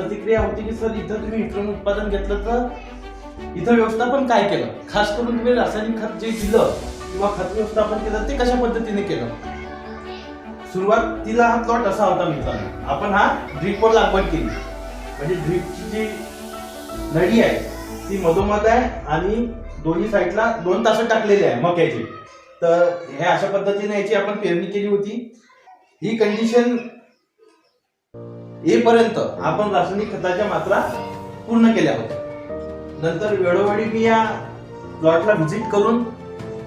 प्रतिक्रिया होती की सर इथं तुम्ही विक्रम उत्पादन घेतलं तर इथं व्यवस्थापन काय केलं? खास करून तुम्ही रासायनिक खत जे दिलं किंवा खत व्यवस्थापन केलं ते कशा पद्धतीने केलं? सुरुवातीला हा प्लॉट असा होता मित्रांनो. आपण हा ड्रीपवर लागवड केली. म्हणजे ड्रीपची जी नळी आहे ती मधोमध आहे आणि दोन्ही साईडला दोन तास टाकलेले आहे मक्याची. तर हे अशा पद्धतीने याची आपण पेरणी केली होती. ही कंडिशन येईपर्यंत आपण रासायनिक खताच्या मात्रा पूर्ण केल्या होत्या. नंतर वेळोवेळी मी या प्लॉटला व्हिजिट करून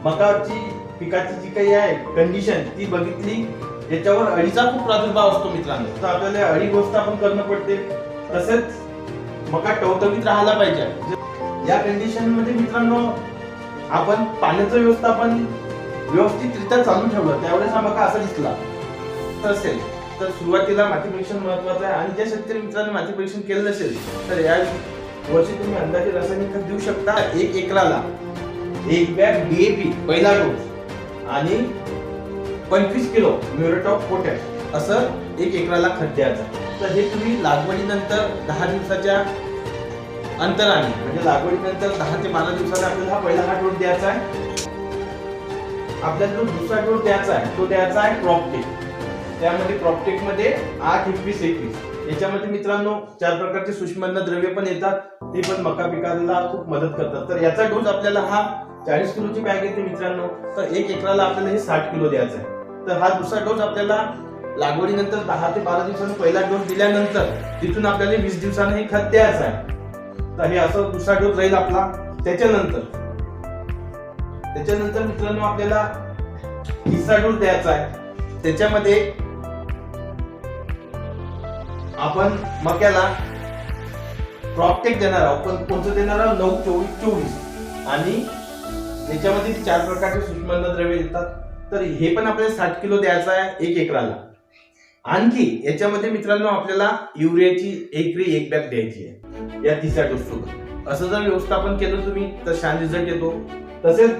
मकाची पिकाची जी काही आहे कंडिशन ती बघितली. याच्यावर अळीचा खूप प्रादुर्भाव असतो मित्रांनो. तर आपल्याला अळी व्यवस्थापन करणं पडते. तसेच मका टवटवीत राहायला पाहिजे. या कंडिशनमध्ये मित्रांनो आपण पाण्याचं व्यवस्थापन व्यवस्थितरित्या चालू ठेवलं. त्यावेळेस हा मका असा दिसला. असेल. तर सुरुवातीला माती परीक्षण महत्वाचं आहे आणि ज्या शेतकरी मित्रांनी माती परीक्षण केलं नसेल तर या वर्षी तुम्ही अंदाजे रासायनिक खत देऊ शकता एक एकराला. एक बॅग डीएपी पहिला डोस आणि पंचवीस किलो म्युरेट ऑफ पोटॅश असं एक एकराला खत द्यायचं. तर हे तुम्ही लागवडीनंतर दहा दिवसाच्या अंतराने म्हणजे लागवडीनंतर दहा ते बारा दिवसाला आपल्याला हा पहिला हा डोस द्यायचा आहे. आपल्याला जो दुसरा डोस द्यायचा आहे तो द्यायचा आहे क्रॉपटेक त्यामध्ये क्रॉपटेकमध्ये आठ एकवीस एकवीस. याच्यामध्ये मित्रांनो चार प्रकारचे सूक्ष्मन्न द्रव्य पण येतात. ते पण मका पिकाला खूप मदत करतात. तर याचा डोस आपल्याला हा चाळीस किलोची बॅग येते मित्रांनो. तर एक एकराला आपल्याला हे साठ किलो द्यायचा आहे. तर हा दुसरा डोस आपल्याला लागवडीनंतर दहा ते बारा दिवसांनी पहिला डोस दिल्यानंतर तिथून आपल्याला वीस दिवसांनी हे खत द्यायचं आहे. तर हे असं दुसरा डोस राहील आपला. त्याच्यानंतर त्याच्यानंतर मित्रांनो आपल्याला तिसरा डोस द्यायचा आहे. त्याच्यामध्ये आपण मक्याला क्रॉपटेक देणार आहोत. पण कोणतं देणार आहोत? नऊ चोवीस चोवीस. आणि त्याच्यामध्ये चार प्रकारचे सूक्ष्म द्रव्य येतात. तर हे पण आपल्याला साठ किलो द्यायचं आहे एक एकराला. आणखी याच्यामध्ये मित्रांनो आपल्याला युरियाची एकरी एक बॅग द्यायची आहे. या तिसऱ्या डोस असं जर व्यवस्थापन केलं तुम्ही तर छान रिझल्ट येतो. तसेच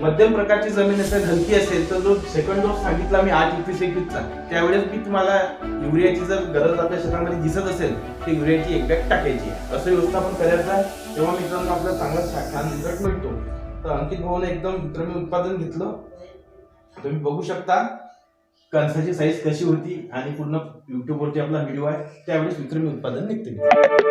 मध्यम प्रकारची जमीन असेल हलकी असेल तर जो सेकंड डोस सांगितला मी आठ एकवीस एकवीसचा त्यावेळेस मी तुम्हाला युरियाची जर गरज आपल्या शेतामध्ये दिसत असेल तर युरियाची एक बॅग टाकायची. असं व्यवस्थापन करायचं आहे. तेव्हा मित्रांनो आपल्याला चांगला छान रिझल्ट मिळतो. तर अंकित भाऊने एकदम विक्रमी उत्पादन घेतलं. तुम्ही बघू शकता कणसाची साईज कशी होती आणि पूर्ण युट्यूबवरती आपला व्हिडिओ आहे. त्यावेळेस विक्रमी उत्पादन निघते.